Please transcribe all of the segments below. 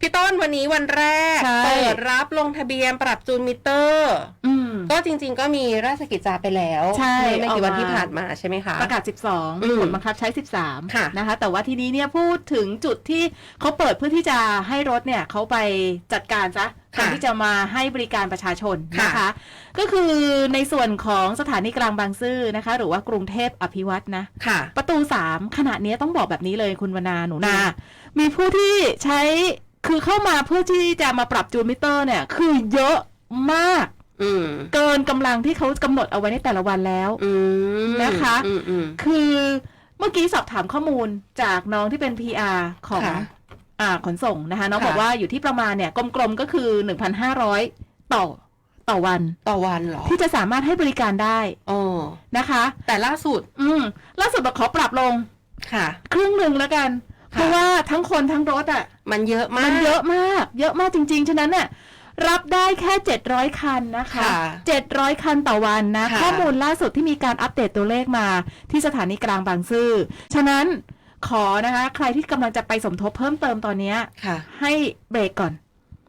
พี่ต้นวันนี้วันแรกใช่เปิดรับลงทะเบียนปรับจูนมิเตอร์อืมก็จริง ๆ ก็มีราชกิจจาไปแล้วใช่เมื่อไม่กี่วันออกมาที่ผ่านมาใช่ไหมคะ ประกาศอื12มีมผลบังคับใช้ 13ค่ะนะคะ แต่ว่าทีนี้เนี่ยพูดถึงจุดที่เขาเปิดเพื่อที่จะให้รถเนี่ยเขาไปจัดการซะค่ะการที่จะมาให้บริการประชาชนค่ะนะคะ ก็คือในส่วนของสถานีกลางบางซื่อนะคะ หรือว่ากรุงเทพอภิวัตนะค่ะประตู 3 ขณะนี้ต้องบอกแบบนี้เลยคุณวนาหนูนา มีผู้ที่ใช้ คือเข้ามาเพื่อที่จะมาปรับจูนมิเตอร์เนี่ย คือเยอะมาก อืมเกินกำลังที่เขากำหนดเอาไว้ในแต่ละวันแล้ว อืมนะคะ อืมอืม คือเมื่อกี้สอบถามข้อมูลจากน้องที่เป็น PR ของค่ะอ่าขนส่งนะคะ น้องค่ะ บอกว่าอยู่ที่ประมาณเนี่ยกลมๆก็คือ 1,500 ต่อต่อวัน ต่อวันเหรอที่จะสามารถให้บริการได้อ๋อนะคะ แต่ล่าสุด อืมล่าสุดบอกขอปรับลงค่ะ ครึ่งหนึ่งแล้วกันค่ะ เพราะว่าทั้งคนทั้งรถอะ มันเยอะมาก มันเยอะมาก เยอะมากจริง ๆ ฉะนั้นเนี่ยรับได้แค่ 700 คันนะคะค่ะ700 คันต่อวันนะค่ะข้อมูลล่าสุดที่มีการอัปเดตตัวเลขมาที่สถานีกลางบางซื่อ ฉะนั้นขอนะคะ ใครที่กำลังจะไปสมทบเพิ่มเติมตอนเนี้ยค่ะให้เบรกก่อน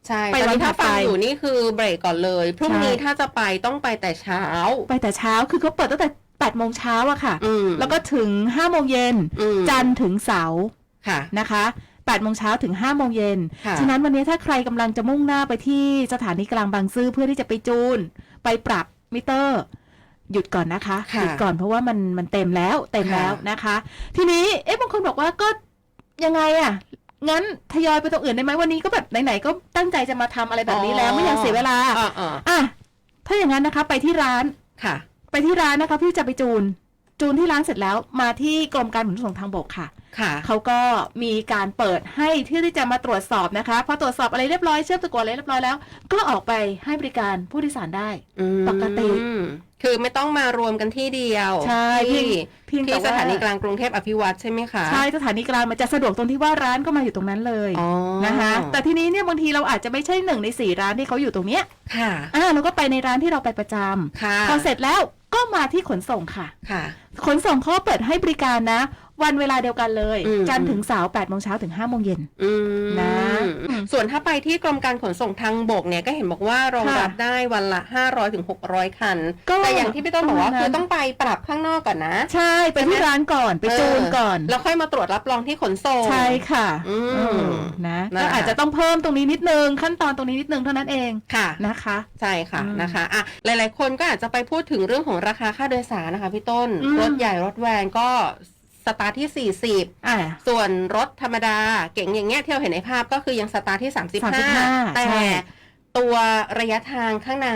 ใช่ไปตอนนี้วันถัถ้าดไปฟังอยู่นี่คือเบรกก่อนเลย พรุ่งนี้ใช่ถ้าจะไปต้องไปแต่เช้า ไปแต่เช้าคือเขาเปิดตั้งแต่8โมงเช้าอะค่ะอืมแล้วก็ถึง5โมงเย็นอืมจันทร์ถึงเสาร์ ค่ะ นะคะ8โมงเช้าถึง5โมงเย็น ค่ะฉะนั้นวันนี้ถ้าใครกำลังจะมุ่งหน้าไปที่สถานีกลางบางซื่อเพื่อที่จะไปจูน ไปปรับมิเตอร์ หยุดก่อนนะคะ ค่ะหยุดก่อนเพราะว่ามันมันเต็มแล้วเต็มค่ะแล้วนะคะ ทีนี้เอ๊ะบางคนบอกว่าก็ยังไงอะงั้นทยอยไปตรงอื่นได้ไหมวันนี้ก็แบบไหนๆก็ตั้งใจจะมาทำอะไรแบบนี้แล้วไม่อยากเสียเวลาอ่าอ่าอะถ้าอย่างนั้นนะคะ ไปที่ร้าน ค่ะ ไปที่ร้านนะคะพี่จะไปจูน จูนที่ร้านเสร็จแล้วมาที่กรมการขนส่งทางบกค่ะ ค่ะ เขาก็มีการเปิดให้ที่ที่จะมาตรวจสอบนะคะ พอตรวจสอบอะไรเรียบร้อยเชื่อมตะกวอะไรเรียบร้อยแล้ว ก็ออกไปให้บริการผู้โดยสารได้อืมปกติ คือไม่ต้องมารวมกันที่เดียวใช่ที่เพียงแต่ที่สว่าถานีกลางกรุงเทพอภิวัตใช่ไหมคะใช่สถานีกลางมันจะสะดวกตรงที่ว่าร้านก็มาอยู่ตรงนั้นเลยอ๋อนะคะแต่ทีนี้เนี่ยบางทีเราอาจจะไม่ใช่หนึ่งในสี่ร้านที่เขาอยู่ตรงเนี้ยค่ะอ่าเราก็ไปในร้านที่เราไปประจำค่ะพอเสร็จแล้วก็มาที่ขนส่งค่ะค่ะ ขนส่งเขาก็เปิดให้บริการนะ วันเวลาเดียวกันเลยอืมจันทร์ถึงเสาร์8โมงเช้าถึง5โมงเย็นอืมนะส่วนถ้าไปที่กรมการขนส่งทางบกเนี่ยก็เห็นบอกว่ารองรับได้วันละ500ถึง600คันก็แต่อย่างที่พี่ต้นบอกว่าประมาณนั้นคือต้องไปปรับข้างนอกก่อนนะ ใช่ไปที่ร้านก่อนไปจูนก่อนเแล้วค่อยมาตรวจรับรองที่ขนส่งใช่ค่ะอืมเออนะนะคะก็อาจจะต้องเพิ่มตรงนี้นิดนึงขั้นตอนตรงนี้นิดนึงเท่านั้นเองค่ะนะคะใช่ค่ะอืมนะคะอะหลาย ๆ คนก็อาจจะไปพูดถึงเรื่องของราคาค่าโดยสารนะคะพี่ต้นอืมรถใหญ่รถแวนก็ สตาร์ทที่ 40 อ่า ส่วนรถธรรมดาเก๋งอย่างเงี้ยที่เราเห็นในภาพก็คือยังสตาร์ทที่ 35 35แต่ใช่ ตัวระยะทางข้างใน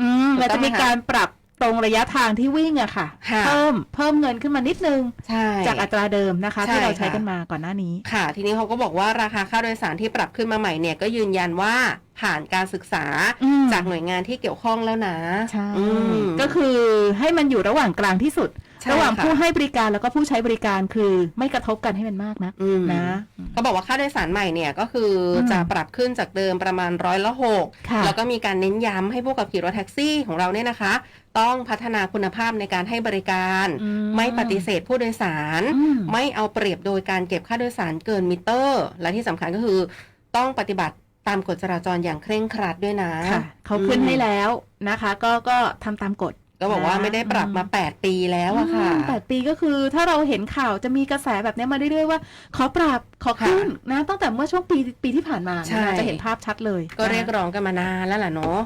อืมถูกเราต้อจะงไหมมีคะการปรับตรงระยะทางที่วิ่งอะค่ะ ค่ะ เพิ่มเพิ่มเงินขึ้นมานิดนึง ใช่ จากอัตราเดิมนะคะ ใช่ที่เราใช้ค่ะ กันมาก่อนหน้านี้ ค่ะ ทีนี้เขาก็บอกว่าราคาค่าโดยสารที่ปรับขึ้นมาใหม่เนี่ยก็ยืนยันว่า ผ่านการศึกษาอืมจากหน่วยงานที่เกี่ยวข้องแล้วนะใช่อืมก็คือให้มันอยู่ระหว่างกลางที่สุดใช่ระหว่างค่ะผู้ให้บริการแล้วก็ผู้ใช้บริการคือไม่กระทบกันให้มันมากนะอืมนะเขาบอกว่าค่าโดยสารใหม่เนี่ยก็คืออมจะปรับขึ้นจากเดิมประมาณร้อยละหกค่ะแล้วก็มีการเน้นย้ำให้ผู้ขับขี่รถแท็กซี่ของเราเนี่ยนะคะ ต้องพัฒนาคุณภาพในการให้บริการอืไม่ปฏิเสธผู้โดยสารอืมไม่เอาเปรียบโดยการเก็บค่าโดยสารเกินมิเตอร์ และที่สำคัญก็คือต้องปฏิบัติ ตามกฎจราจรอย่างเคร่งครัดด้วยนะค่ะเขาขึ้นให้แล้วนะคะ ก็ก็ทำตามกฎก็บอกว่านะไม่ได้ปรับมาอืม8ปีแล้วอะค่ะอืมแปดปีก็คือถ้าเราเห็นข่าวจะมีกระแสแบบนี้มาเรื่อยๆว่า ขอปรับขอขึ้นนะตั้งแต่เมื่อช่วงปีปีที่ผ่านมาใช่นะจะเห็นภาพชัดเลย ก็เรียกนะร้องกันมานานแล้วล่ะเนาะ